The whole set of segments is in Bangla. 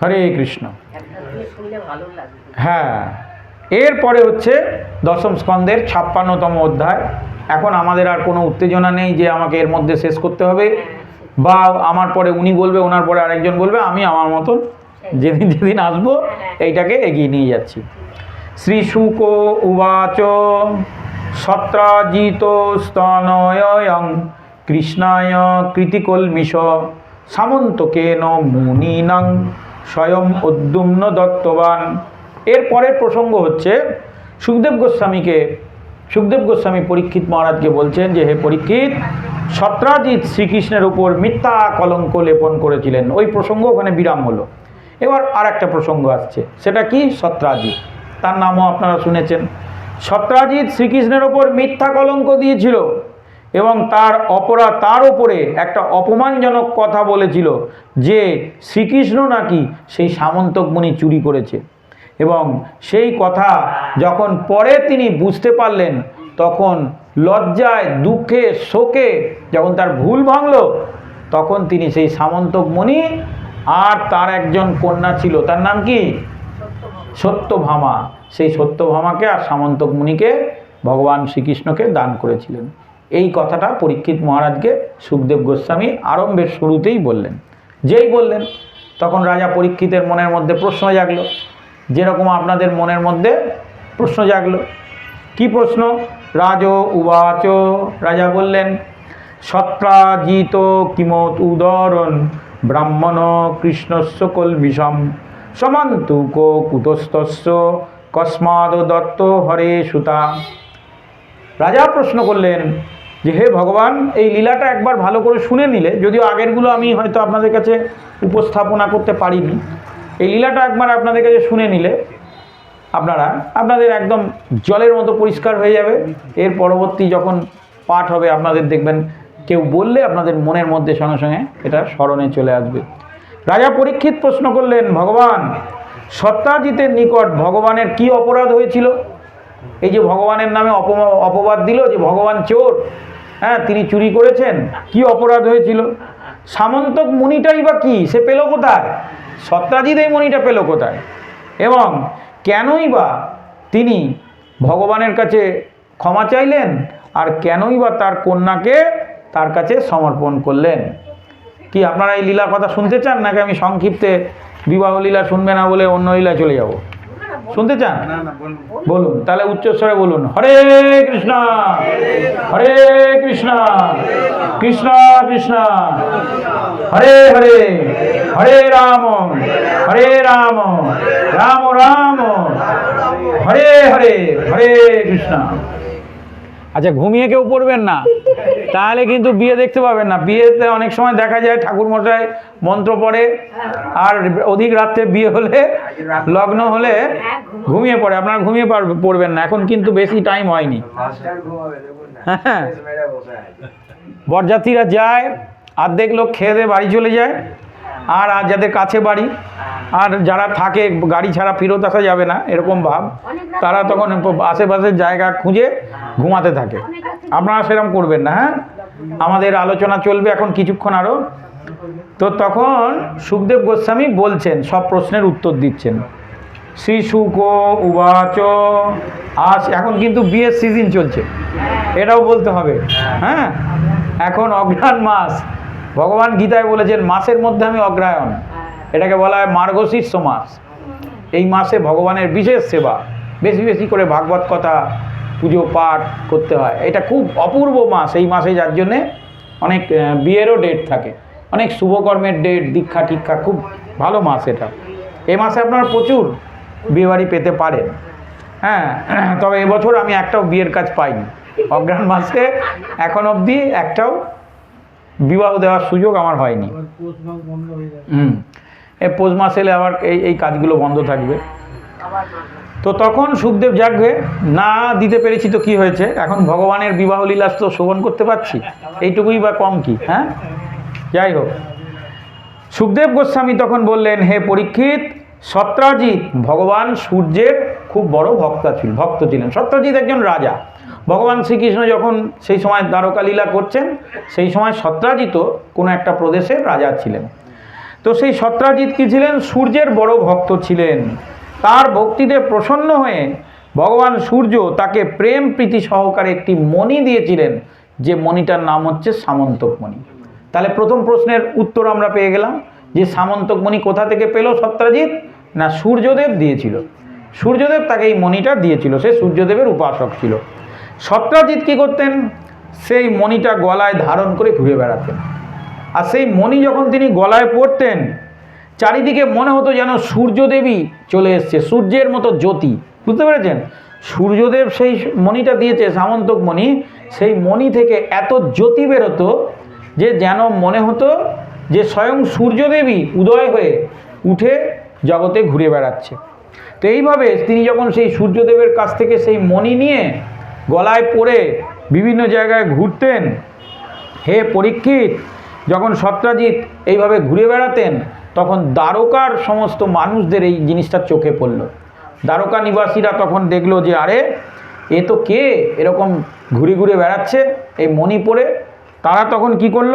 হরে কৃষ্ণ। হ্যাঁ এরপরে হচ্ছে দশম স্কন্ধের ছাপ্পান্নতম অধ্যায়। এখন আমাদের আর কোনো উত্তেজনা নেই যে আমাকে এর মধ্যে শেষ করতে হবে। বা আমার পরে উনি বলবে, ওনার পরে আরেকজন বলবে, আমি আমার মতন যেদিন যেদিন আসব এইটাকে এগিয়ে নিয়ে যাচ্ছি। শ্রী শুক উবাচ সত্রাজিত স্তনয়ং কৃষ্ণায় কৃতিকলমিষ সামন্তকেন মুনিনাং স্বয়ং উদ্যুম্ন দত্তবান। এর পরের প্রসঙ্গ হচ্ছে, সুখদেব গোস্বামীকে, সুখদেব গোস্বামী পরীক্ষিত মহারাজকে বলছেন যে, হে পরীক্ষিত, সত্রাজিৎ শ্রীকৃষ্ণের উপর মিথ্যা কলঙ্ক লেপন করেছিলেন। ওই প্রসঙ্গ ওখানে বিরাম হলো। এবার আর একটা প্রসঙ্গ আসছে, সেটা কি? সত্রাজিৎ। তার নামও আপনারা শুনেছেন। সত্রাজিৎ শ্রীকৃষ্ণের ওপর মিথ্যা কলঙ্ক দিয়েছিল। এবং তার অপরাধ তার উপরে একটা অপমানজনক কথা বলেছিল যে শ্রীকৃষ্ণ নাকি সেই সামন্তক মুনি চুরি করেছে। এবং সেই কথা যখন পরে তিনি বুঝতে পারলেন, তখন লজ্জায়, দুঃখে, শোকে যখন তার ভুল ভাঙল, তখন তিনি সেই সামন্তক মুনি আর তার একজন কন্যা ছিল, তার নাম কি? সত্যভামা। সেই সত্যভামাকে আর সামন্তক মুনিকে ভগবান শ্রীকৃষ্ণকে দান করেছিলেন। এই কথাটা পরীক্ষিত মহারাজকে সুখদেব গোস্বামী আরম্ভের শুরুতেই বললেন। যেই বললেন, তখন রাজা পরীক্ষিতের মনের মধ্যে প্রশ্ন জাগলো। যেরকম আপনাদের মনের মধ্যে প্রশ্ন জাগলো। কি প্রশ্ন? রাজ উবাচ। রাজা বললেন সত্রাজিত কিমত উদরণ, ব্রাহ্মণ কৃষ্ণস্য কলবিষম সমান্তুক কুতস্তস্য কস্মাদ দত্ত হরে সুতা। রাজা প্রশ্ন করলেন যে হে ভগবান, এই লীলাটা একবার ভালো করে শুনে নিলে, যদিও আগেরগুলো আমি হয়তো আপনাদের কাছে উপস্থাপনা করতে পারিনি, এই লীলাটা একবার আপনাদের কাছে শুনে নিলে, আপনারা, আপনাদের একদম জলের মতো পরিষ্কার হয়ে যাবে। এর পরবর্তী যখন পাঠ হবে, আপনাদের দেখবেন কেউ বললে আপনাদের মনের মধ্যে সঙ্গে সঙ্গে এটা স্মরণে চলে আসবে। রাজা পরীক্ষিত প্রশ্ন করলেন, ভগবান সত্যাজিতের নিকট ভগবানের কি অপরাধ হয়েছিল? এই যে ভগবানের নামে অপবাদ দিল যে ভগবান চোর হ্যাঁ তিনি চুরি করেছেন। কি অপরাধ হয়েছিল? সামন্তক মুনিটাই বা কি? সে পেল কোথায়? সত্যাজিৎ এই মণিটা পেল কোথায়? এবং কেনই বা তিনি ভগবানের কাছে ক্ষমা চাইলেন আর কেনই বা তার কন্যাকে তার কাছে সমর্পণ করলেন? কি আপনারা এই লীলা কথা শুনতে চান? নাকি আমি সংক্ষিপ্তে বিবাহ লীলা শুনবে না বলে অন্য লীলা চলে যাব? শুনতে চান? বলুন তাহলে উচ্চস্বরে বলুন হরে কৃষ্ণ হরে কৃষ্ণ কৃষ্ণ কৃষ্ণ হরে হরে হরে রাম হরে রাম রাম রাম হরে হরে হরে কৃষ্ণ। আচ্ছা ঘুমিয়ে কেউ পড়বেন না। তাহলে কিন্তু বিয়ে দেখতে পাবেন না। বিয়েতে অনেক সময় দেখা যায় ঠাকুর মশাই মন্ত্র পড়ে, আর অধিক রাত্রে বিয়ে হলে, লগ্ন হলে ঘুমিয়ে পড়ে। আপনারা ঘুমিয়ে পড়বেন না। এখন কিন্তু বেশি টাইম হয়নি। হ্যাঁ বরযাত্রীরা যায়, অর্ধেক লোক খেয়ে বাড়ি চলে যায়। আর আর যাদের কাছে বাড়ি, আর যারা থাকে, গাড়ি ছাড়া ফেরত আসা যাবে না, এরকম ভাব, তারা তখন আশেপাশের জায়গা খুঁজে ঘুমাতে থাকে। আপনারা সেরকম করবেন না হ্যাঁ? আমাদের আলোচনা চলবে এখন কিছুক্ষণ আরও তো তখন সুখদেব গোস্বামী বলছেন, সব প্রশ্নের উত্তর দিচ্ছেন। শ্রী শুক উবাচ আজ এখন কিন্তু বিয়ের সিজন চলছে। এটাও বলতে হবে হ্যাঁ? এখন অগ্রহায়ণ মাস। ভগবান গীতায় বলেছেন মাসের মধ্যে আমি অগ্রায়ণ। এটাকে বলা হয় মার্গশীর্ষ মাস এই মাসে ভগবানের বিশেষ সেবা। বেশি বেশি করে ভাগবত কথা পুজো পাঠ করতে হয়। এটা খুব অপূর্ব মাস এই মাসে যার জন্যে অনেক বিয়েরও ডেট থাকে। অনেক শুভকর্মের ডেট দীক্ষা টিক্ষা খুব ভালো মাস এটা। এই মাসে আপনারা প্রচুর বিয়েবাড়ি পেতে পারেন। হ্যাঁ তবে এবছর আমি একটাও বিয়ের কাজ পাইনি। অগ্রহণ মাসে এখন অবধি একটাও বিবাহ দেওয়ার সুযোগ আমার হয়নি। হুম। এই পৌষ মাস এলে আবার এই এই কাজগুলো বন্ধ থাকবে। তো তখন সুখদেব জাগবে না দিতে পেরেছি তো কি হয়েছে? এখন ভগবানের বিবাহ লীলাস তো শোভন করতে পারছি। এইটুকুই বা কম কি হ্যাঁ? যাই হোক। সুখদেব গোস্বামী তখন বললেন হে পরীক্ষিত সত্রাজিৎ ভগবান সূর্যের খুব বড় ভক্ত ছিল ভক্ত ছিলেন। সত্রাজিৎ একজন রাজা। ভগবান শ্রীকৃষ্ণ যখন সেই সময় দ্বারকা লীলা করছেন, সেই সময় সত্রাজিত কোনো একটা প্রদেশের রাজা ছিলেন। তো সেই সত্রাজিৎ কি ছিলেন? সূর্যের বড় ভক্ত ছিলেন। তার ভক্তিতে প্রসন্ন হয়ে ভগবান সূর্য তাকে প্রেম প্রীতি সহকারে একটি মণি দিয়েছিলেন, যে মণিটার নাম হচ্ছে সামন্তক মণি। তাহলে প্রথম প্রশ্নের উত্তর আমরা পেয়ে গেলাম, যে সামন্তক মণি কোথা থেকে পেল সত্রাজিৎ? না, সূর্যদেব দিয়েছিল। সূর্যদেব তাকে এই মণিটা দিয়েছিল, সে সূর্যদেবের উপাসক ছিল। সত্রাজিৎ কী করতেন? সেই মণিটা গলায় ধারণ করে ঘুরে বেড়াতেন। আর সেই মণি যখন তিনি গলায় পরতেন চারিদিকে মনে হতো যেন সূর্যদেবী চলে এসছে, সূর্যের মতো জ্যোতি। বুঝতে পেরেছেন? সূর্যদেব সেই মণিটা দিয়েছে, সামন্তক মণি। সেই মণি থেকে এত জ্যোতি বেরোতো যে যেন মনে হতো যে স্বয়ং সূর্যদেবী উদয় হয়ে উঠে জগতে ঘুরে বেড়াচ্ছে। তো এইভাবে তিনি যখন সেই সূর্যদেবের কাছ থেকে সেই মণি নিয়ে গলায় পরে বিভিন্ন জায়গায় ঘুরতেন। হে পরীক্ষিত, যখন সত্রাজিৎ এইভাবে ঘুরে বেড়াতেন, তখন দ্বারকার সমস্ত মানুষদের এই জিনিসটা চোখে পড়ল। দ্বারকা নিবাসীরা তখন দেখল যে, আরে, এ তো কে এরকম ঘুরে ঘুরে বেড়াচ্ছে এই মণি পরে তারা তখন কি করল?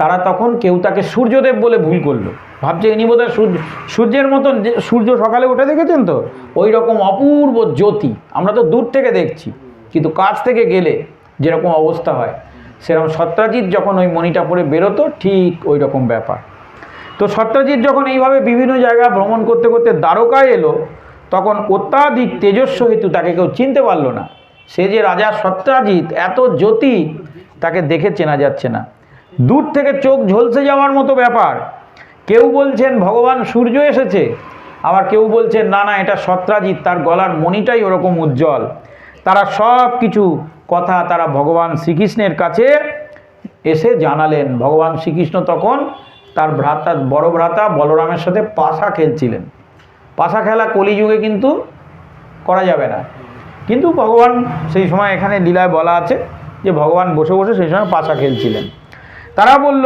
তারা তখন কেউ তাকে সূর্যদেব বলে ভুল করল। ভাবছে ইনি বোধহয় সূর্য, সূর্যের মতন সূর্য সকালে উঠে দেখেছেন তো? ওই রকম অপূর্ব জ্যোতি। আমরা তো দূর থেকে দেখছি। কিন্তু কাছ থেকে গেলে যেরকম অবস্থা হয়, সেরকম সত্রাজিৎ যখন ওই মণিটা পরে বেরোতো, ঠিক ওই রকম ব্যাপার। তো সত্রাজিৎ যখন এইভাবে বিভিন্ন জায়গা ভ্রমণ করতে করতে দ্বারকায় এলো, তখন অত্যাধিক তেজস্ব হেতু তাকে কেউ চিনতে পারল না। সে যে রাজা সত্রাজিৎ এত জ্যোতি তাকে দেখে চেনা যাচ্ছে না। দূর থেকে চোখ ঝলসে যাওয়ার মতো ব্যাপার। কেউ বলছেন, ভগবান সূর্য এসেছে। আবার কেউ বলছেন, না না, এটা সত্রাজিৎ তার গলার মণিটাই ওরকম উজ্জ্বল। তারা সব কিছু কথা তারা ভগবান শ্রীকৃষ্ণের কাছে এসে জানালেন। ভগবান শ্রীকৃষ্ণ তখন তার ভ্রাতা, বড় ভ্রাতা বলরামের সাথে পাশা খেলছিলেন। পাশা খেলা কলিযুগে কিন্তু করা যাবে না। কিন্তু ভগবান সেই সময় এখানে লীলায় বলা আছে যে ভগবান বসে বসে সেই সময় পাশা খেলছিলেন। তারা বলল,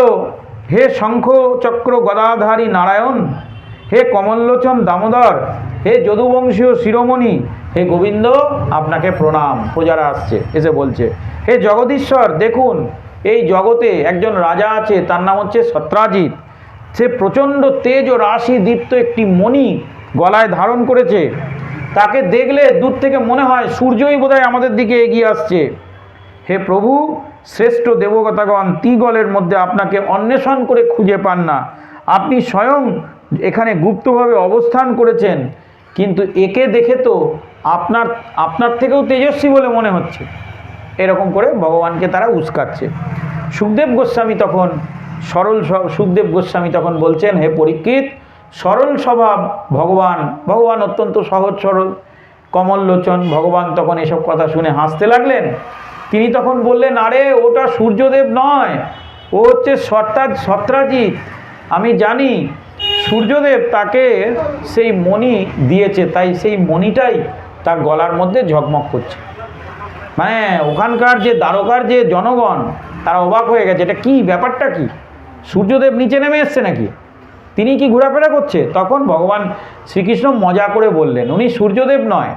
হে শঙ্খ চক্র গদাধারী নারায়ণ, হে কমললোচন দামোদর, হে যদুবংশীয় শিরোমণি হে গোবিন্দ, আপনাকে প্রণাম। প্রজারা আসছে, এসে বলছে, হে জগদীশ্বর, দেখুন, এই জগতে একজন রাজা আছে, তার নাম হচ্ছে সত্রাজিৎ। সে প্রচণ্ড তেজ ও রাশি দীপ্ত একটি মণি গলায় ধারণ করেছে। তাকে দেখলে দূর থেকে মনে হয় সূর্যই বোধহয় আমাদের দিকে এগিয়ে আসছে। হে প্রভু, শ্রেষ্ঠ দেবগতাগণ তিগলের মধ্যে আপনাকে অন্বেষণ করে খুঁজে পান না। আপনি স্বয়ং এখানে গুপ্তভাবে অবস্থান করেছেন, কিন্তু একে দেখে তো আপনার আপনার থেকেও তেজস্বী বলে মনে হচ্ছে। এরকম করে ভগবানকে তারা উস্কাচ্ছে। সুখদেব গোস্বামী তখন সরল সুখদেব গোস্বামী তখন বলছেন, হে পরীক্ষিত, সরল স্বভাব, ভগবান ভগবান অত্যন্ত সহজ সরল, কমললোচন, ভগবান তখন এসব কথা শুনে হাসতে লাগলেন। তিনি তখন বললেন, আরে, ওটা সূর্যদেব নয়, ও হচ্ছে সত্রা সত্রাজিৎ। আমি জানি, সূর্যদেব তাকে সেই মণি দিয়েছে, তাই সেই মণিটাই তার গলার মধ্যে ঝকমক করছে। মানে ওখানকার যে দ্বারকার যে জনগণ, তারা অবাক হয়ে গেছে, এটা কি, ব্যাপারটা কি? সূর্যদেব নিচে নেমে এসছে নাকি? তিনি কি ঘোরাফেরা করছে? তখন ভগবান শ্রীকৃষ্ণ মজা করে বললেন, উনি সূর্যদেব নয়,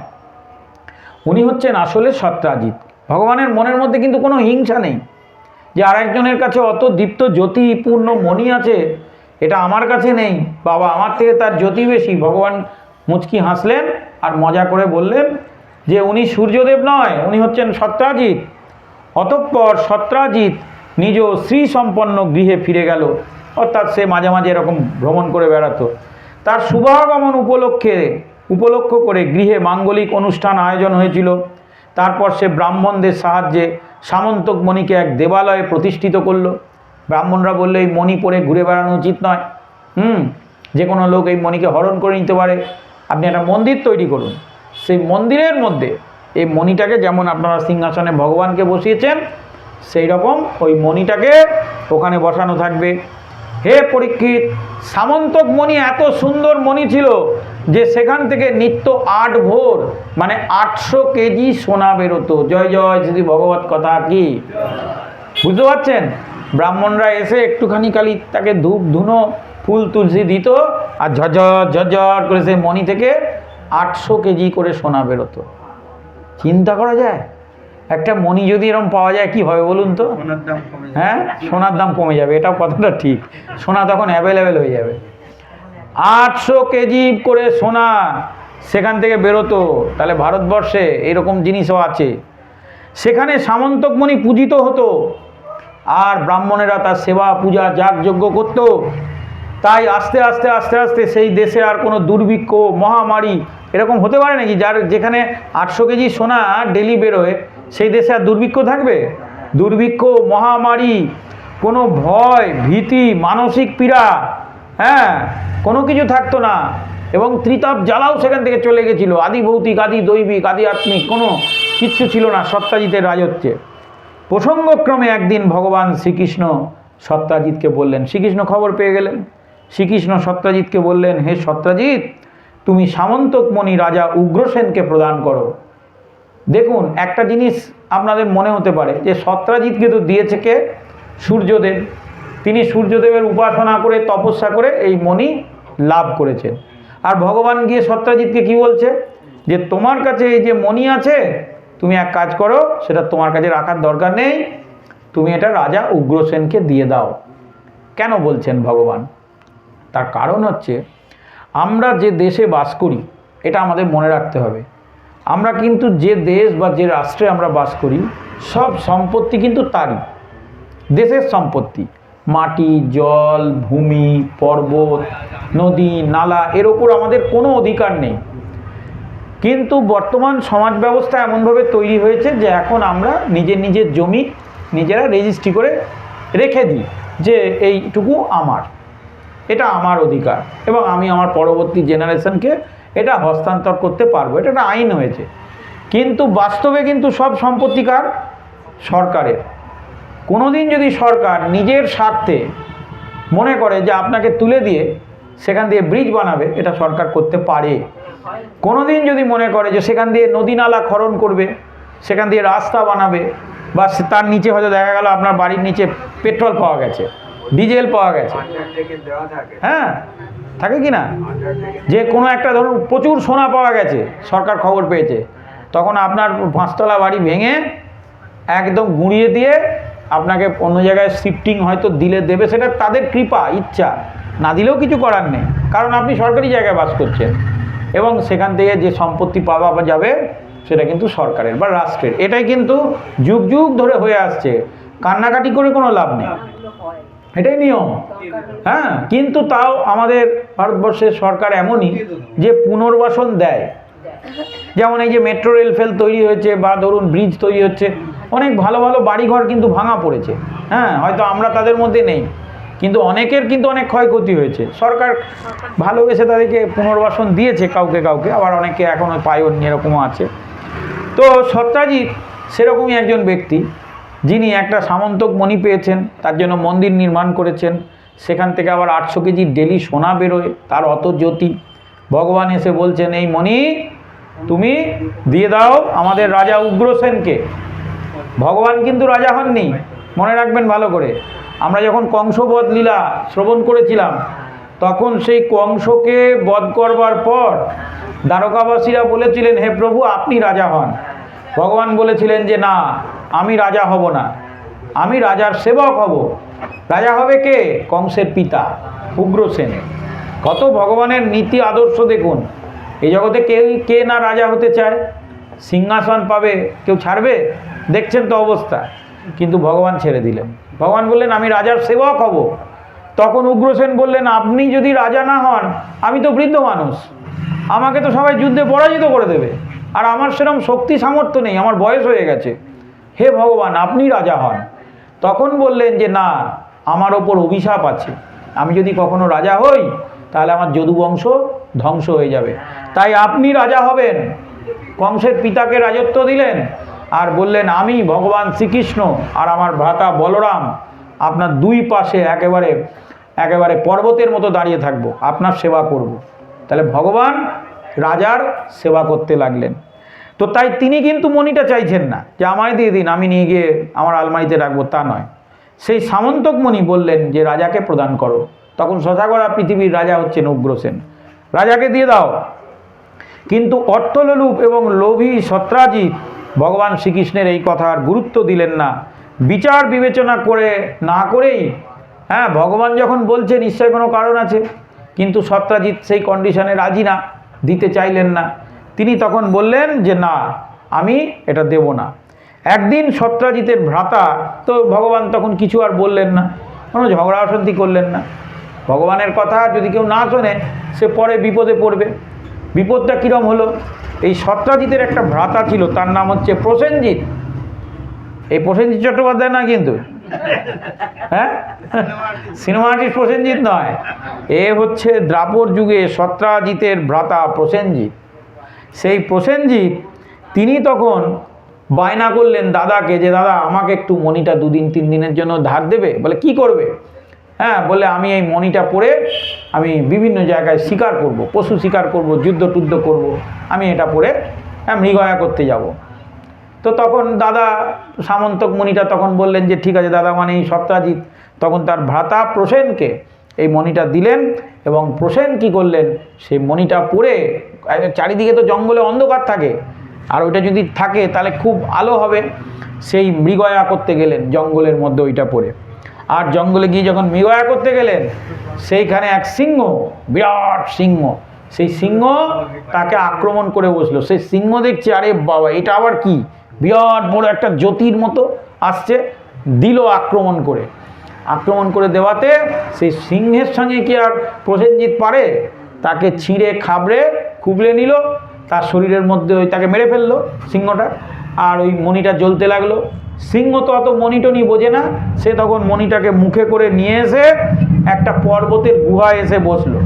উনি হচ্ছেন আসলে সত্রাজিৎ। ভগবানের মনের মধ্যে কিন্তু কোনো হিংসা নেই যে আরেকজনের কাছে অত দীপ্ত জ্যোতিপূর্ণ মণি আছে, এটা আমার কাছে নেই। বাবা, আমার থেকে তার জ্যোতি বেশি। ভগবান মুচকি হাসলেন আর মজা করে বললেন যে উনি সূর্যদেব নয়, উনি হচ্ছেন সত্রাজিৎ। অতঃপর সত্রাজিৎ নিজ শ্রী সম্পন্ন গৃহে ফিরে গেল। অর্থাৎ সে মাঝে মাঝে এরকম ভ্রমণ করে বেড়াতো। তার শুভাগমন উপলক্ষে, উপলক্ষ করে গৃহে মাঙ্গলিক অনুষ্ঠান আয়োজন হয়েছিল। তারপর সে ব্রাহ্মণদের সাহায্যে সামন্তক মণিকে এক দেবালয়ে প্রতিষ্ঠিত করল। ব্রাহ্মণরা বললে, এই মণি পরে ঘুরে বেড়ানো উচিত নয়। হুম, যে কোনো লোক এই মণিকে হরণ করে নিতে পারে। একটা মন্দির তৈরি করুন। সেই মন্দিরের মধ্যে এই মণিটাকে যেমন আপনারা সিংহাসনে ভগবানকে বসিয়েছেন সেই রকম ওই মণিটাকে ওখানে বসানো থাকবে। হে পরীক্ষিত, সামন্তক মণি এত সুন্দর মণি ছিল যে সেখান থেকে নিত্য আট ভোর মানে আটশো কেজি সোনা বেরোতো। জয় জয়, শ্রী ভগবত কথা কি? বুঝতে পারছেন? ব্রাহ্মণরা এসে একটুখানি খালি তাকে ধূপ ধুনো ফুল তুলসী দিত আর ঝরঝর ঝরঝর করে সেই মণি থেকে আটশো কেজি করে সোনা বেরোতো। চিন্তা করা যায়? একটা মণি যদি এরকম পাওয়া যায় কি হবে বলুন তো? সোনার দাম কমে যাবে। হ্যাঁ? সোনার দাম কমে যাবে এটাও কথাটা ঠিক। সোনা তখন অ্যাভেলেবেল হয়ে যাবে। আটশো কেজি করে সোনা সেখান থেকে বেরোতো। তাহলে ভারতবর্ষে এরকম জিনিসও আছে। সেখানে সামন্তকমণি পূজিত হতো। আর ব্রাহ্মণেরা তার সেবা পূজা যাগযজ্ঞ করত। তাই আস্তে আস্তে আস্তে আস্তে সেই দেশে আর কোনো দুর্ভিক্ষ, মহামারী এরকম হতে পারে নাকি? যার যেখানে আটশো কেজি সোনা ডেলি বেরোয়, সেই দেশে আর দুর্ভিক্ষ থাকবে? দুর্ভিক্ষ, মহামারী, কোনো ভয়, ভীতি, মানসিক পীড়া হ্যাঁ কোনো কিছু থাকতো না। এবং ত্রিতাপ জ্বালাও সেখান থেকে চলে গেছিল। আদি ভৌতিক আদি দৈবিক আদি আত্মিক কোনো কিচ্ছু ছিল না সত্যাজিতের রাজত্বে। প্রসঙ্গক্রমে একদিন ভগবান শ্রীকৃষ্ণ সত্যাজিৎকে বললেন, শ্রীকৃষ্ণ খবর পেয়ে গেলেন? শ্রীকৃষ্ণ সত্যাজিৎকে বললেন, হে সত্যাজিৎ, তুমি সামন্তকমণি রাজা উগ্রসেনকে প্রদান করো। দেখুন, একটা জিনিস আপনাদের মনে হতে পারে যে সত্রাজিৎকে তো দিয়েছে কে? সূর্যদেব। তিনি সূর্যদেবের উপাসনা করে, তপস্যা করে এই মণি লাভ করেছেন। আর ভগবান গিয়ে সত্রাজিৎকে কি বলছে? যে তোমার কাছে এই যে মণি আছে, তুমি এক কাজ করো, সেটা তোমার কাছে রাখার দরকার নেই। তুমি এটা রাজা উগ্রসেনকে দিয়ে দাও। কেন বলছেন ভগবান? তার কারণ হচ্ছে আমরা যে দেশে বাস করি, এটা আমাদের মনে রাখতে হবে। আমরা কিন্তু যে দেশ বা যে রাষ্ট্রে আমরা বাস করি, সব সম্পত্তি কিন্তু তারই। দেশের সম্পত্তি, মাটি, জল, ভূমি, পর্বত, নদী, নালা, এর ওপর আমাদের কোনো অধিকার নেই। কিন্তু বর্তমান সমাজ ব্যবস্থা এমনভাবে তৈরি হয়েছে যে এখন আমরা নিজের নিজের জমি নিজেরা রেজিস্ট্রি করে রেখে দিই যে এইটুকু আমার। এটা আমার অধিকার এবং আমি আমার পরবর্তী জেনারেশনকে এটা হস্তান্তর করতে পারব। এটা একটা আইন হয়েছে। কিন্তু বাস্তবে কিন্তু সব সম্পত্তিকার সরকারের। কোনোদিন যদি সরকার নিজের স্বার্থে মনে করে যে আপনাকে তুলে দিয়ে সেখান দিয়ে ব্রিজ বানাবে, এটা সরকার করতে পারে। কোনোদিন যদি মনে করে যে সেখান দিয়ে নদী নালা খনন করবে, সেখান দিয়ে রাস্তা বানাবে, বা তার নিচে হয়তো দেখা গেল আপনার বাড়ির নিচে পেট্রোল পাওয়া গেছে। ডিজেল পাওয়া গেছে। হ্যাঁ থাকে কি না? যে কোনো একটা ধরুন, প্রচুর সোনা পাওয়া গেছে, সরকার খবর পেয়েছে। তখন আপনার পাঁচতলা বাড়ি ভেঙে একদম গুঁড়িয়ে দিয়ে আপনাকে অন্য জায়গায় শিফটিং হয়তো দিলে দেবে, সেটা তাদের কৃপা, ইচ্ছা। না দিলেও কিছু করার নেই, কারণ আপনি সরকারি জায়গায় বাস করছেন। এবং সেখান থেকে যে সম্পত্তি পাওয়া যাবে, সেটা কিন্তু সরকারের বা রাষ্ট্রের। এটাই কিন্তু যুগ যুগ ধরে হয়ে আসছে। কান্নাকাটি করে কোনো লাভ নেই। এটাই নিয়ম। হ্যাঁ কিন্তু তাও আমাদের ভারতবর্ষের সরকার এমনই যে পুনর্বাসন দেয়। যেমন এই যে মেট্রো রেল ফেল তৈরি হয়েছে বা ধরুন ব্রিজ তৈরি হচ্ছে, অনেক ভালো ভালো বাড়িঘর কিন্তু ভাঙা পড়েছে। হ্যাঁ হয়তো আমরা তাদের মধ্যে নেই, কিন্তু অনেকের কিন্তু অনেক ক্ষয়ক্ষতি হয়েছে। সরকার ভালোবেসে তাদেরকে পুনর্বাসন দিয়েছে কাউকে কাউকে, আবার অনেকে এখনও পায়নি এরকমও আছে। তো সত্যাজিৎ সেরকমই একজন ব্যক্তি। যিনি একটা সামন্তক মণি পেয়েছেন, তার জন্য মন্দির নির্মাণ করেছেন, সেখান থেকে আবার আটশো কেজি ডেলি সোনা বেরোয়, তার অত জ্যোতি। ভগবান এসে বলছেন, এই মণি, তুমি দিয়ে দাও আমাদের রাজা উগ্রসেনকে। ভগবান কিন্তু রাজা হননি। মনে রাখবেন ভালো করে। আমরা যখন কংসবধ লীলা শ্রবণ করেছিলাম, তখন সেই কংসকে বধ করবার পর দ্বারকাবাসীরা বলেছিলেন, হে প্রভু, আপনি রাজা হন। ভগবান বলেছিলেন যে, না আমি রাজা হব না। আমি রাজার সেবক হব। রাজা হবে কে? কংসের পিতা উগ্রসেন কত ভগবানের নীতি আদর্শ দেখুন। এই জগতে কেউই কে না রাজা হতে চায়? সিংহাসন পাবে, কেউ ছাড়বে? দেখছেন তো অবস্থা। কিন্তু ভগবান ছেড়ে দিলেন। ভগবান বললেন, আমি রাজার সেবক হব। তখন উগ্রসেন বললেন, আপনি যদি রাজা না হন, আমি তো বৃদ্ধ মানুষ। আমাকে তো সবাই যুদ্ধে পরাজিত করে দেবে। আর আমার সেরকম শক্তি সামর্থ্য নেই। আমার বয়স হয়ে গেছে। হে ভগবান, আপনি রাজা হন। তখন বললেন যে, না, আমার ওপর অভিশাপ আছে। আমি যদি কখনো রাজা হই, তাহলে আমার যদুবংশ ধ্বংস হয়ে যাবে। তাই আপনি রাজা হবেন। কংসের পিতাকে রাজত্ব দিলেন আর বললেন, আমি ভগবান শ্রীকৃষ্ণ আর আমার ভ্রাতা বলরাম আপনার দুই পাশে একেবারে একেবারে পর্বতের মতো দাঁড়িয়ে থাকব। আপনার সেবা করব। তাহলে ভগবান রাজার সেবা করতে লাগলেন। তো তাই তিনি কিন্তু মণিটা চাইছেন না যে আমায় দিয়ে দিন, আমি নিয়ে গিয়ে আমার আলমারিতে রাখব, তা নয়। সেই সামন্তক মণি বললেন যে, রাজাকে প্রদান করো। তখন শশাগড়া পৃথিবীর রাজা হচ্ছেন উগ্রসেন রাজাকে দিয়ে দাও। কিন্তু অর্থলোলুপ এবং লোভী সত্রাজিৎ ভগবান শ্রীকৃষ্ণের এই কথার গুরুত্ব দিলেন না। বিচার বিবেচনা করে, না করেই হ্যাঁ ভগবান যখন বলছে নিশ্চয় কোনো কারণ আছে? কিন্তু সত্রাজিৎ সেই কন্ডিশনে রাজি না, দিতে চাইলেন না। তিনি তখন বললেন যে, না, আমি এটা দেব না। একদিন সত্রাজিতের ভ্রাতা, তো ভগবান তখন কিছু আর বললেন না, কোনো ঝগড়া অশান্তি করলেন না। ভগবানের কথা যদি কেউ না শোনে, সে পরে বিপদে পড়বে। বিপদটা কীরম হলো? এই সত্রাজিতের একটা ভ্রাতা ছিল, তার নাম হচ্ছে প্রসেনজিৎ। এই প্রসেনজিৎ চট্টোপাধ্যায় না কিন্তু? হ্যাঁ? সিনেমা আর্টিস্ট প্রসেনজিৎ নয়। এ হচ্ছে দ্রাপর যুগে সত্রাজিতের ভ্রাতা প্রসেনজিৎ। সেই প্রসেনজিৎ, তিনি তখন বায়না করলেন দাদাকে যে, দাদা, আমাকে একটু মণিটা দুদিন, তিন দিনের জন্য ধার দেবে? বলে, কি করবে? হ্যাঁ বলে, আমি এই মণিটা পরে আমি বিভিন্ন জায়গায় শিকার করব, পশু শিকার করব, যুদ্ধ টুদ্ধ করব, আমি এটা পরে হ্যাঁ মৃগয়া করতে যাব। তো তখন দাদা সামন্তক মুনিটা তখন বললেন যে, ঠিক আছে দাদা মানে এই সত্রাজিৎ তখন তার ভ্রাতা প্রসেনকে এই মণিটা দিলেন এবং প্রসেন কি করলেন? সেই মণিটা পরে চারিদিকে তো জঙ্গলে অন্ধকার থাকে। আর ওইটা যদি থাকে, তাহলে খুব আলো হবে। সেই মৃগয়া করতে গেলেন, জঙ্গলের মধ্যে ওইটা পরে আর জঙ্গলে গিয়ে যখন মৃগয়া করতে গেলেন, সেইখানে এক সিংহ, বিরাট সিংহ, সেই সিংহ তাকে আক্রমণ করে বসল। সেই সিংহ দেখছে, আরে বাবা, এটা আবার কি? বিরাট বড় একটা জ্যোতির মতো আসছে, দিল আক্রমণ করে। আক্রমণ করে দেওয়াতে সেই সিংহের সঙ্গে কি আর প্রসেনজিৎ পারে? তাকে ছিঁড়ে, খাবড়ে খুবলে নিল। তার শরীরের মধ্যে ওই তাকে মেরে ফেলল সিংহটা। আর ওই মণিটা জ্বলতে লাগল। সিংহ তো অত মণিটনি বোঝে না। সে তখন মণিটাকে মুখে করে নিয়ে এসে একটা পর্বতের গুহায় এসে বসল।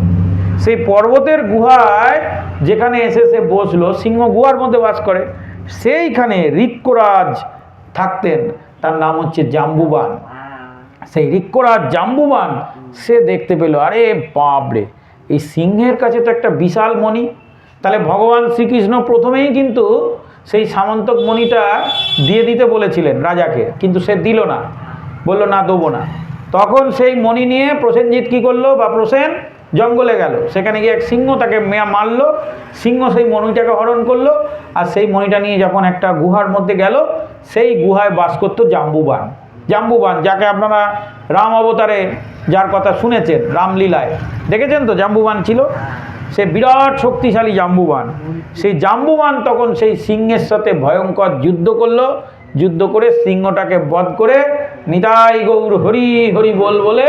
সেই পর্বতের গুহায় যেখানে এসে সে বসল, সিংহ গুহার মধ্যে বাস করে। সেইখানে রিক্করাজ থাকতেন। তার নাম হচ্ছে জাম্বুবান। সেই রিক্করাজ জাম্বুবান সে দেখতে পেল, আরে বাপরে, এই সিংহের কাছে তো একটা বিশাল মণি। তাহলে ভগবান শ্রীকৃষ্ণ প্রথমেই কিন্তু সেই সামন্তক মণিটা দিয়ে দিতে বলেছিলেন রাজাকে, কিন্তু সে দিল না, বলল, না, দেবো না। তখন সেই মণি নিয়ে প্রসেনজিৎ কী করল, বা প্রসেন, জঙ্গলে গেল। সেখানে গিয়ে এক সিংহ তাকে মেয়া মারলো, সিংহ সেই মণিটাকে হরণ করল, আর সেই মণিটা নিয়ে যখন একটা গুহার মধ্যে গেল, সেই গুহায় বাস করতো জাম্বুবান। জাম্বুবান, যাকে আপনারা রাম অবতারে যার কথা শুনেছেন, রামলীলায়। দেখেছেন তো জাম্বুবান ছিল? সে বিরাট শক্তিশালী জাম্বুবান। সেই জাম্বুবান তখন সেই সিংহের সাথে ভয়ঙ্কর যুদ্ধ করল। যুদ্ধ করে সিংহটাকে বধ করে নিতাই গৌর হরি হরি বল বলে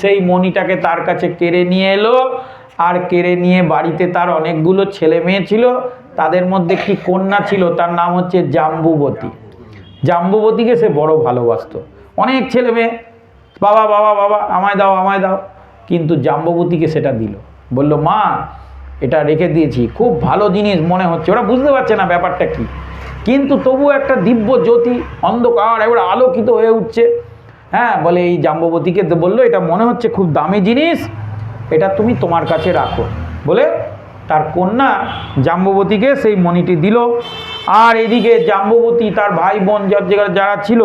সেই মণিটাকে তার কাছে কেড়ে নিয়ে এলো। আর কেড়ে নিয়ে বাড়িতে তার অনেকগুলো ছেলে মেয়ে ছিল। তাদের মধ্যে একটি কন্যা ছিল, তার নাম হচ্ছে জাম্বুবতী। জাম্বুবতীকে সে বড় ভালোবাসতো। অনেক ছেলে মেয়ে, বাবা বাবা বাবা, আমায় দাও আমায় দাও। কিন্তু জাম্ববতীকে সেটা দিল। বলল, মা, এটা রেখে দিয়েছি, খুব ভালো জিনিস মনে হচ্ছে। ওরা বুঝতে পারছে না ব্যাপারটা কি। কিন্তু তবু একটা দিব্য জ্যোতি অন্ধকার এবার আলোকিত হয়ে উঠছে। হ্যাঁ বলে এই জাম্ববতীকে বলল, এটা মনে হচ্ছে খুব দামি জিনিস, এটা তুমি তোমার কাছে রাখো। বলে তার কন্যা জাম্ববতীকে সেই মণিটি দিল। আর এদিকে জাম্ববতী তার ভাই বোন যারা- যারা ছিল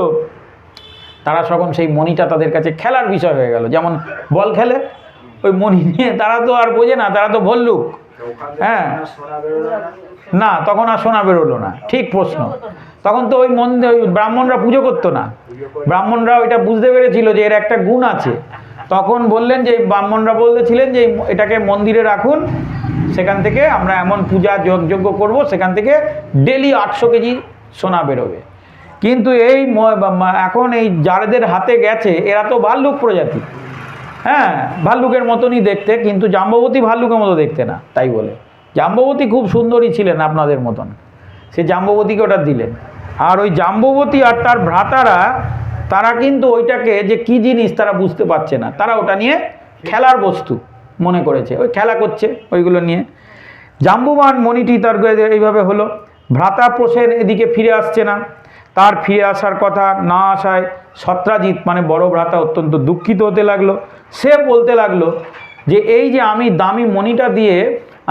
তারা তখন সেই মণিটা তাদের কাছে খেলার বিষয় হয়ে গেল। যেমন বল খেলে, ওই মণি নিয়ে তারা তো আর বোঝে না, তারা তো ভল্লুক। হ্যাঁ। না, তখন আর সোনা বেরোলো না, ঠিক প্রশ্ন। তখন তো ওই মন্দির ওই ব্রাহ্মণরা পুজো করতো না। ব্রাহ্মণরা ওইটা বুঝতে পেরেছিল যে এর একটা গুণ আছে। তখন বললেন যে, ব্রাহ্মণরা বলতেছিলেন যে, এটাকে মন্দিরে রাখুন, সেখান থেকে আমরা এমন পূজা যজ্ঞ করব, সেখান থেকে ডেলি আটশো কেজি সোনা বেরোবে। কিন্তু এই এখন এই যাদের হাতে গেছে, এরা তো ভাল্লুক প্রজাতি। হ্যাঁ ভাল্লুকের মতনই দেখতে, কিন্তু জাম্ববতী ভাল্লুকের মতো দেখতে না, তাই বলে। জাম্ববতী খুব সুন্দরী ছিলেন আপনাদের মতন। সে জাম্ববতীকে ওটা দিলেন। আর ওই জাম্ববতী আর তার ভ্রাতারা, তারা কিন্তু ওইটাকে যে কি জিনিস তারা বুঝতে পারছে না, তারা ওটা নিয়ে খেলার বস্তু মনে করেছে। ওই খেলা করছে ওইগুলো নিয়ে। জাম্বুবান মণিটি তার এইভাবে হলো। ভ্রাতা প্রসেন এদিকে ফিরে আসছে না। তার ফিরে আসার কথা না আসায় সত্রাজিৎ মানে বড় ভ্রাতা, অত্যন্ত দুঃখিত হতে লাগল। সে বলতে লাগল যে, এই যে আমি দামি মণিটা দিয়ে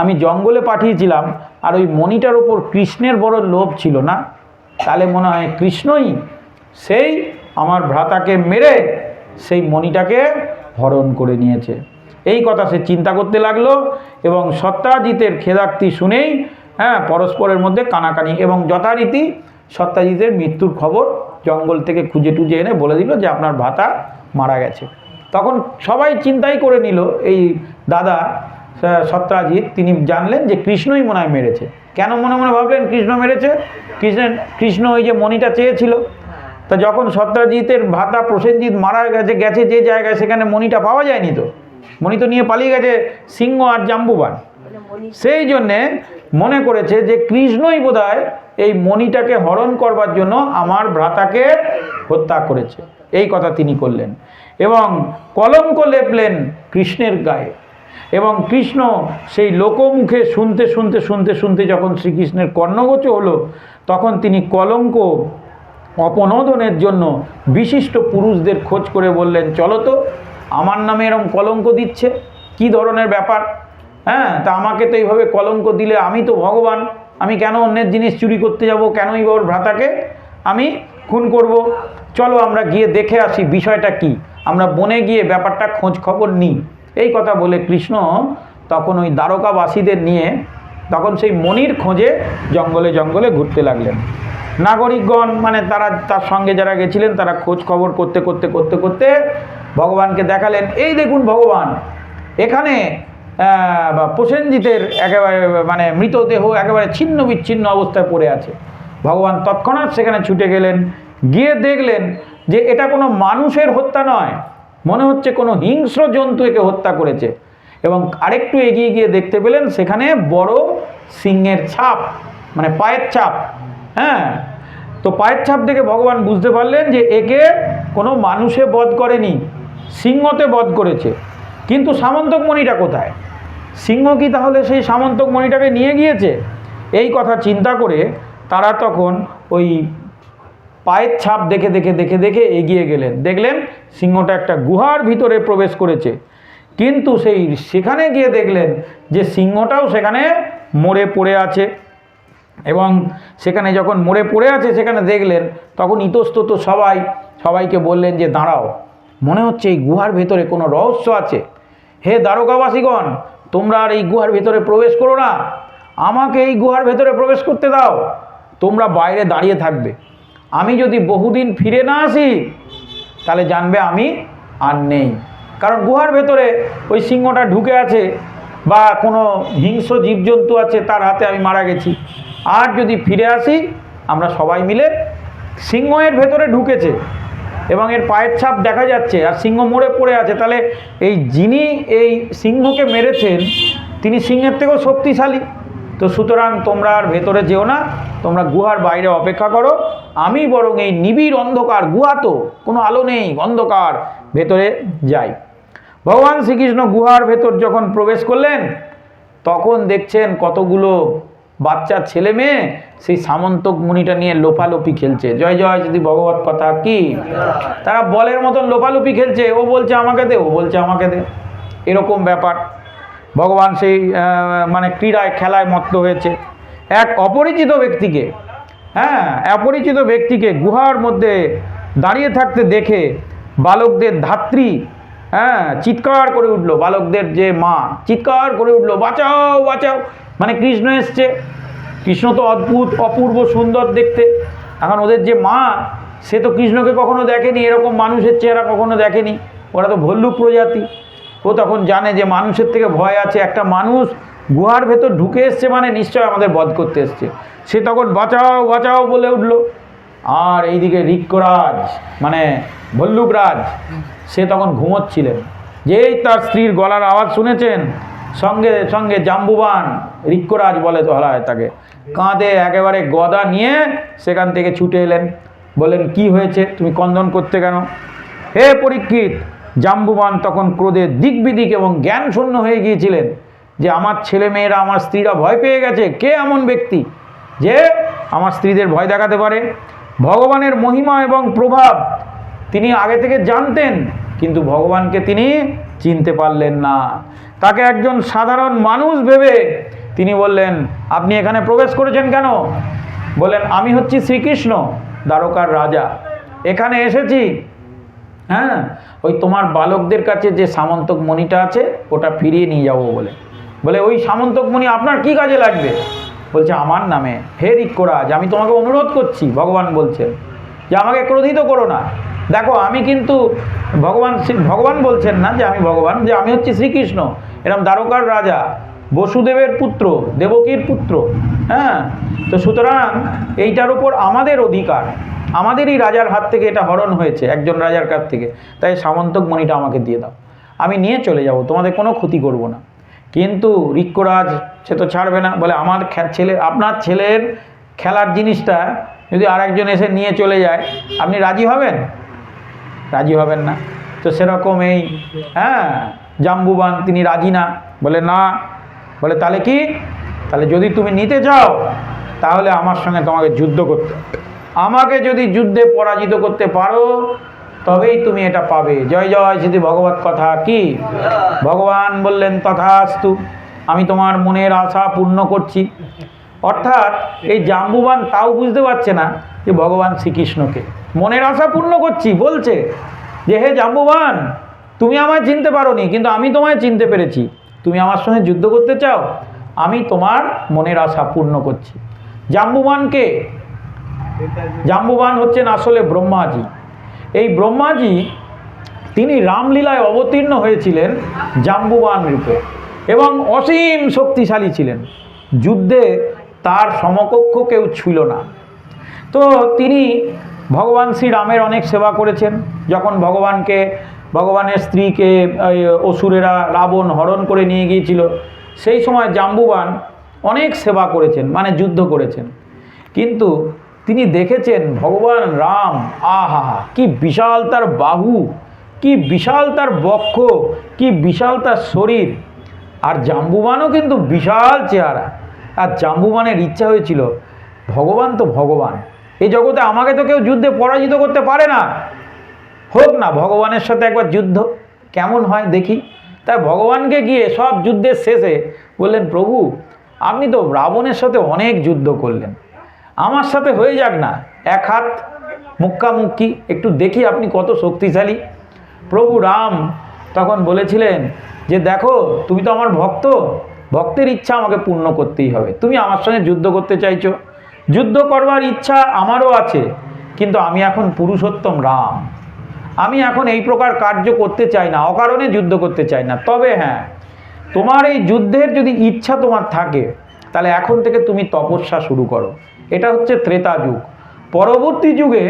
আমি জঙ্গলে পাঠিয়েছিলাম, আর ওই মণিটার ওপর কৃষ্ণের বড় লোভ ছিল না? তাহলে মনে হয় কৃষ্ণই সেই আমার ভ্রাতাকে মেরে সেই মণিটাকে হরণ করে নিয়েছে। এই কথা সে চিন্তা করতে লাগল এবং সত্যাজিতের খেদাক্তি শুনেই হ্যাঁ পরস্পরের মধ্যে কানাকানি এবং যথারীতি সত্যাজিতের মৃত্যুর খবর জঙ্গল থেকে খুঁজে টুজে এনে বলে দিল যে আপনার ভাতা মারা গেছে। তখন সবাই চিন্তাই করে নিল এই দাদা আহ, সত্রাজিৎ তিনি জানলেন যে কৃষ্ণই মনে হয় মেরেছে। কেন মনে মনে ভাবলেন কৃষ্ণ মেরেছে? কৃষ্ণ কৃষ্ণ ওই যে মণিটা চেয়েছিল। তা যখন সত্রাজিতের ভাতা প্রসেনজিৎ মারা গেছে গেছে যে জায়গায় সেখানে মণিটা পাওয়া যায়নি তো? মণি তো নিয়ে পালিয়ে গেছে সিংহ আর জাম্বুবান। সেই জন্যে মনে করেছে যে কৃষ্ণই বোধহয় এই মণিটাকে হরণ করবার জন্য আমার ভ্রাতাকে হত্যা করেছে। এই কথা তিনি করলেন এবং কলঙ্ক লেপলেন কৃষ্ণের গায়ে এবং কৃষ্ণ সেই লোকমুখে শুনতে শুনতে শুনতে শুনতে যখন শ্রীকৃষ্ণের কর্ণগোচ হলো, তখন তিনি কলঙ্ক অপনোদনের জন্য বিশিষ্ট পুরুষদের খোঁজ করে বললেন, চলো তো, আমার নামে এরম কলঙ্ক দিচ্ছে, কি ধরনের ব্যাপার? হ্যাঁ তা আমাকে তো এইভাবে কলঙ্ক দিলে আমি তো ভগবান। আমি কেন অন্যের জিনিস চুরি করতে যাব? কেনই বা ওর ভ্রাতাকে আমি খুন করব? চলো আমরা গিয়ে দেখে আসি বিষয়টা কি। আমরা বনে গিয়ে ব্যাপারটা খোঁজ খবর নিই। এই কথা বলে কৃষ্ণ তখন ওই দ্বারকাবাসীদের নিয়ে তখন সেই মনির খোঁজে জঙ্গলে জঙ্গলে ঘুরতে লাগলেন। নাগরিকগণ মানে তারা তার সঙ্গে যারা গেছিলেন, তারা খোঁজ খবর করতে করতে করতে করতে ভগবানকে দেখালেন। এই দেখুন ভগবান, এখানে বা প্রসেনজিতের একেবারে মানে মৃতদেহ একেবারে ছিন্ন বিচ্ছিন্ন অবস্থায় পড়ে আছে। ভগবান তৎক্ষণাৎ সেখানে ছুটে গেলেন, গিয়ে দেখলেন যে এটা কোনো মানুষের হত্যা নয়। মনে হচ্ছে কোনো হিংস্র জন্তু একে হত্যা করেছে। এবং আরেকটু এগিয়ে গিয়ে দেখতে পেলেন, সেখানে বড় সিংহের ছাপ মানে পায়ের ছাপ হ্যাঁ? তো পায়ের ছাপ দেখে ভগবান বুঝতে পারলেন যে একে কোনো মানুষে বধ করেনি, সিংহতে বধ করেছে। কিন্তু সামন্তক মণিটা কোথায়? সিংহ কি তাহলে সেই সামন্তক মণিটাকে নিয়ে গিয়েছে? এই কথা চিন্তা করে তারা তখন ওই পায়ের ছাপ দেখে দেখে দেখে দেখে এগিয়ে গেলেন। দেখলেন সিংহটা একটা গুহার ভিতরে প্রবেশ করেছে। কিন্তু সেই সেখানে গিয়ে দেখলেন যে সিংহটাও সেখানে মরে পড়ে আছে। এবং সেখানে যখন মরে পড়ে আছে সেখানে দেখলেন, তখন ইতস্তত সবাই, সবাইকে বললেন যে, দাঁড়াও, মনে হচ্ছে এই গুহার ভেতরে কোনো রহস্য আছে। হে দ্বারকাবাসীগণ তোমরা আর এই গুহার ভেতরে প্রবেশ করো না। আমাকে এই গুহার ভেতরে প্রবেশ করতে দাও। তোমরা বাইরে দাঁড়িয়ে থাকবে। আমি যদি বহুদিন ফিরে না আসি, তাহলে জানবে আমি আর নেই। কারণ গুহার ভেতরে ওই সিংহটা ঢুকে আছে বা কোনো হিংস্র জীবজন্তু আছে, তার হাতে আমি মারা গেছি। আর যদি ফিরে আসি, আমরা সবাই মিলে সিংহের ভেতরে ঢুকেছে। এবং এর পায়ের ছাপ দেখা যাচ্ছে, আর সিংহ মরে পড়ে আছে। তাহলে এই যিনি এই সিংহকে মেরেছেন, তিনি সিংহের থেকেও শক্তিশালী। তো সুতরাং তোমরা আর ভেতরে যেও না, তোমরা গুহার বাইরে অপেক্ষা করো। আমি বরং এই নিবিড় অন্ধকার গুহা তো, কোনো আলো নেই, অন্ধকার ভেতরে যাই। ভগবান শ্রীকৃষ্ণ গুহার ভেতর যখন প্রবেশ করলেন, তখন দেখছেন কতগুলো বাচ্চা ছেলে মেয়ে, সেই সামন্তক মুনিটা নিয়ে লোপালোপি খেলছে। জয় জয়, যদি ভগবত কথা কি? তারা বলের মতন লোপালোপি খেলছে। ও বলছে আমাকে দে, ও বলছে আমাকে দে। এরকম ব্যাপার। ভগবান সেই মানে ক্রীড়ায়, খেলায় মত্ত হয়েছে। এক অপরিচিত ব্যক্তিকে হ্যাঁ অপরিচিত ব্যক্তিকে গুহার মধ্যে দাঁড়িয়ে থাকতে দেখে বালকদের ধাত্রী হ্যাঁ চিৎকার করে উঠল। বালকদের যে মা, চিৎকার করে উঠল, বাঁচাও বাঁচাও। মানে কৃষ্ণ এসছে। কৃষ্ণ তো অদ্ভুত, অপূর্ব, সুন্দর দেখতে। এখন ওদের যে মা, সে তো কৃষ্ণকে কখনো দেখেনি। এরকম মানুষের চেহারা কখনো দেখেনি। ওরা তো ভল্লুক প্রজাতি। ও তখন জানে যে মানুষের থেকে ভয় আছে। একটা মানুষ গুহার ভেতর ঢুকে এসছে মানে নিশ্চয় আমাদের বধ করতে এসছে। সে তখন বাঁচাও বাঁচাও বলে উঠল। আর এইদিকে রিক্করাজ মানে ভল্লুকরাজ, সে তখন ঘুমোচ্ছিলেন। যেই তার স্ত্রীর গলার আওয়াজ শুনেছেন সঙ্গে সঙ্গে জাম্বুবান রিক্করাজ বলে তো হয় তাকে। কাঁধে একেবারে গদা নিয়ে সেখান থেকে ছুটে এলেন। বললেন, কি হয়েছে? তুমি কন্দন করতে কেন? হে পরীক্ষিত, জাম্বুবান তখন ক্রোধে দিক বিদিক এবং জ্ঞান শূন্য হয়ে গিয়েছিলেন যে আমার ছেলে মেয়েরা আমার স্ত্রীরা ভয় পেয়ে গেছে। কে এমন ব্যক্তি যে আমার স্ত্রীদের ভয় দেখাতে পারে? ভগবানের মহিমা এবং প্রভাব তিনি আগে থেকে জানতেন, কিন্তু ভগবানকে তিনি চিনতে পারলেন না। তাকে একজন সাধারণ মানুষ ভেবে তিনি বললেন, আপনি এখানে প্রবেশ করেছেন কেন? বললেন, আমি হচ্ছি শ্রীকৃষ্ণ, দ্বারকার রাজা। এখানে এসেছি। হ্যাঁ ওই তোমার বালকদের কাছে যে সামন্তক মণিটা আছে, ওটা ফিরিয়ে নিয়ে যাব বলে। বলে, ওই সামন্তক মণি আপনার কি কাজে লাগবে? বলছে, আমার নামে। হে রিক্করাজ আমি তোমাকে অনুরোধ করছি। ভগবান বলছেন যে আমাকে ক্রোধিত করো না। দেখো, আমি কিন্তু ভগবান ভগবান বলছেন না যে আমি ভগবান, যে আমি হচ্ছি শ্রীকৃষ্ণ। এরম দ্বারকার রাজা, বসুদেবের পুত্র, দেবকীর পুত্র হ্যাঁ? তো সুতরাং এইটার উপর আমাদের অধিকার। আমাদেরই রাজার হাত থেকে এটা হরণ হয়েছে, একজন রাজার কাছ থেকে। তাই সামন্তক মণিটা আমাকে দিয়ে দাও। আমি নিয়ে চলে যাব, তোমাদের কোনো ক্ষতি করব না। কিন্তু রিক্করাজ সে তো ছাড়বে না, বলে আমার ছেলে, আপনার ছেলের খেলার জিনিসটা যদি আরেকজন এসে নিয়ে চলে যায়, আপনি রাজি হবেন? রাজি হবেন না। তো সেরকম এই হ্যাঁ? জাম্বুবান, তিনি রাজি না। বলে না। বলে, তাহলে কি? তাহলে যদি তুমি নিতে চাও, তাহলে আমার সঙ্গে তোমাকে যুদ্ধ করতে আমাকে যদি যুদ্ধে পরাজিত করতে পারো, তবেই তুমি এটা পাবে। জয় জয় যদি ভগবত কথা কি? ভগবান বললেন, তথাস্তু। আমি তোমার মনের আশা পূর্ণ করছি। অর্থাৎ এই জাম্বুবান তাও বুঝতে পারছে না যে ভগবান শ্রীকৃষ্ণকে। মনের আশা পূর্ণ করছি, বলছে যে, হে জাম্বুবান তুমি আমায় চিনতে পারো নি কিন্তু আমি তোমায় চিনতে পেরেছি। তুমি আমার সঙ্গে যুদ্ধ করতে চাও? আমি তোমার মনের আশা পূর্ণ করছি। জাম্বুবানকে, জাম্বুবান হচ্ছেন আসলে ব্রহ্মাজি। এই ব্রহ্মাজি, তিনি রামলীলায় অবতীর্ণ হয়েছিলেন জাম্বুবান রূপে এবং অসীম শক্তিশালী ছিলেন। যুদ্ধে তার সমকক্ষ কেউ ছিল না। তো তিনি ভগবান শ্রীরামের অনেক সেবা করেছেন। যখন ভগবানকে ভগবানের স্ত্রীকে অসুরেরা রাবণ হরণ করে নিয়ে গিয়েছিল। সেই সময় জাম্বুবান অনেক সেবা করেছেন মানে যুদ্ধ করেছেন। কিন্তু তিনি দেখেছেন ভগবান রাম, আহা, কি বিশাল তার বাহু, কি বিশাল তার বক্ষ, কি বিশাল তার শরীর। আর জাম্বুবানও কিন্তু বিশাল চেহারা। আর জাম্বুবানের ইচ্ছা হয়েছিল, ভগবান তো ভগবান এই জগতে আমাকে তো কেউ যুদ্ধে পরাজিত করতে পারে না। হোক না, ভগবানের সাথে একবার যুদ্ধ কেমন হয় দেখি। তাই ভগবানকে গিয়ে সব যুদ্ধের শেষে বললেন, প্রভু, আপনি তো রাবণের সাথে অনেক যুদ্ধ করলেন। আমার সাথে হয়ে যাক না, এক হাত মুক্কামুক্কি, একটু দেখি আপনি কত শক্তিশালী। প্রভু রাম তখন বলেছিলেন যে, দেখো, তুমি তো আমার ভক্ত, ভক্তের ইচ্ছা আমাকে পূর্ণ করতেই হবে। তুমি আমার সঙ্গে যুদ্ধ করতে চাইছো। যুদ্ধ করবার ইচ্ছা আমারও আছে, কিন্তু আমি এখন পুরুষোত্তম রাম। আমি এখন এই প্রকার কার্য করতে চাই না, অকারণে যুদ্ধ করতে চাই না। তবে হ্যাঁ তোমার এই যুদ্ধের যদি ইচ্ছা তোমার থাকে, তাহলে এখন থেকে তুমি তপস্যা শুরু করো। এটা হচ্ছে ত্রেতা যুগ। পরবর্তী যুগে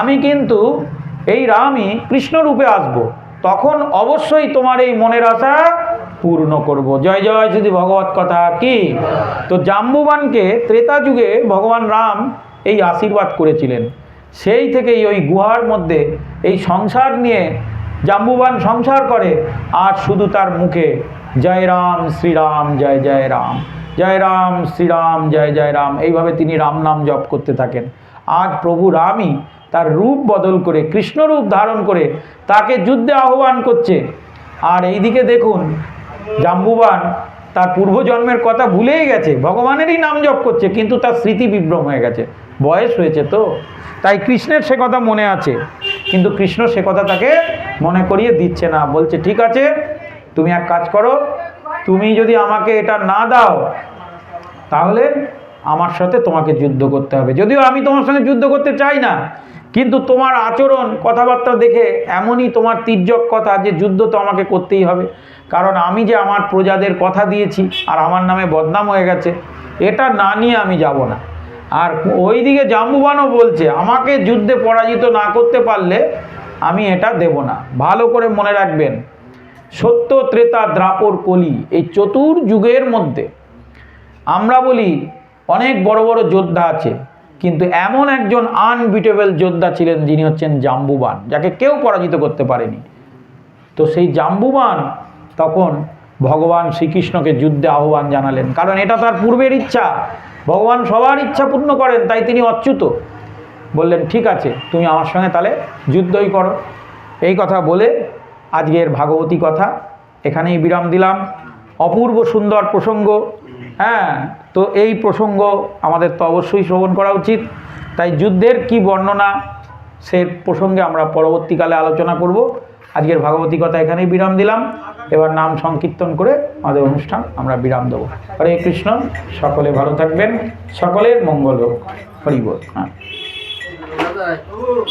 আমি কিন্তু এই রামই কৃষ্ণরূপে আসব। তখন অবশ্যই তোমার এই মনের আশা পূর্ণ করব। জয় জয় যদি ভগবত কথা কি? তো জাম্বুবানকে ত্রেতা যুগে ভগবান রাম এই আশীর্বাদ করেছিলেন। সেই থেকেই ওই গুহার মধ্যে এই সংসার নিয়ে জাম্বুবান সংসার করে, আর শুধু তার মুখে জয় রাম শ্রীরাম, জয় জয় রাম জয় রাম শ্রীরাম, জয় জয় রাম এইভাবে তিনি রাম নাম জপ করতে থাকেন। আজ প্রভু রামই তার রূপ বদল করে কৃষ্ণরূপ ধারণ করে তাকে যুদ্ধে আহ্বান করছে। আর এইদিকে দেখুন, জাম্বুবান তার পূর্বজন্মের কথা ভুলেই গেছে, ভগবানেরই নাম জপ করছে, কিন্তু তার স্মৃতি বিভ্রম হয়ে গেছে। বয়স হয়েছে তো। তাই কৃষ্ণের সে কথা মনে আছে, কিন্তু কৃষ্ণ সে কথা তাকে মনে করিয়ে দিচ্ছে না। বলছে, ঠিক আছে, তুমি এক কাজ করো, তুমি যদি আমাকে এটা না দাও, তাহলে আমার সাথে তোমাকে যুদ্ধ করতে হবে। যদিও আমি তোমার সঙ্গে যুদ্ধ করতে চাই না, কিন্তু তোমার আচরণ, কথাবার্তা দেখে এমনই তোমার তির্যক কথা যে যুদ্ধ তো আমাকে করতেই হবে। কারণ আমি যে আমার প্রজাদের কথা দিয়েছি, আর আমার নামে বদনাম হয়ে গেছে, এটা না নিয়ে আমি যাব না। আর ওইদিকে জাম্বুবানও বলছে, আমাকে যুদ্ধে পরাজিত না করতে পারলে আমি এটা দেব না। ভালো করে মনে রাখবেন, সত্য ত্রেতা দ্রাপর কলি, এই চতুর যুগের মধ্যে। আমরা বলি, অনেক বড় বড় যোদ্ধা আছে, কিন্তু এমন একজন আনবিটেবল যোদ্ধা ছিলেন যিনি হচ্ছেন জাম্বুবান, যাকে কেউ পরাজিত করতে পারেনি। তো সেই জাম্বুবান তখন ভগবান শ্রীকৃষ্ণকে যুদ্ধে আহ্বান জানালেন, কারণ এটা তার পূর্বের ইচ্ছা। ভগবান সবার ইচ্ছা পূর্ণ করেন, তাই তিনি অচ্যুত। বললেন, ঠিক আছে, তুমি আমার সঙ্গে তাহলে যুদ্ধই করো। এই কথা বলে আজকের ভাগবতী কথা, এখানেই বিরাম দিলাম। অপূর্ব সুন্দর প্রসঙ্গ হ্যাঁ তো এই প্রসঙ্গ আমাদের তো অবশ্যই শ্রবণ করা উচিত। তাই যুদ্ধের কি বর্ণনা, সে প্রসঙ্গে আমরা পরবর্তীকালে আলোচনা করব। আজকের ভাগবতী কথা এখানেই বিরাম দিলাম। এবার নাম সংকীর্তন করে আমাদের অনুষ্ঠান আমরা বিরাম দেবো। হরে কৃষ্ণ, সকলে ভালো থাকবেন। সকলের মঙ্গল হোক। হরিব হ্যাঁ।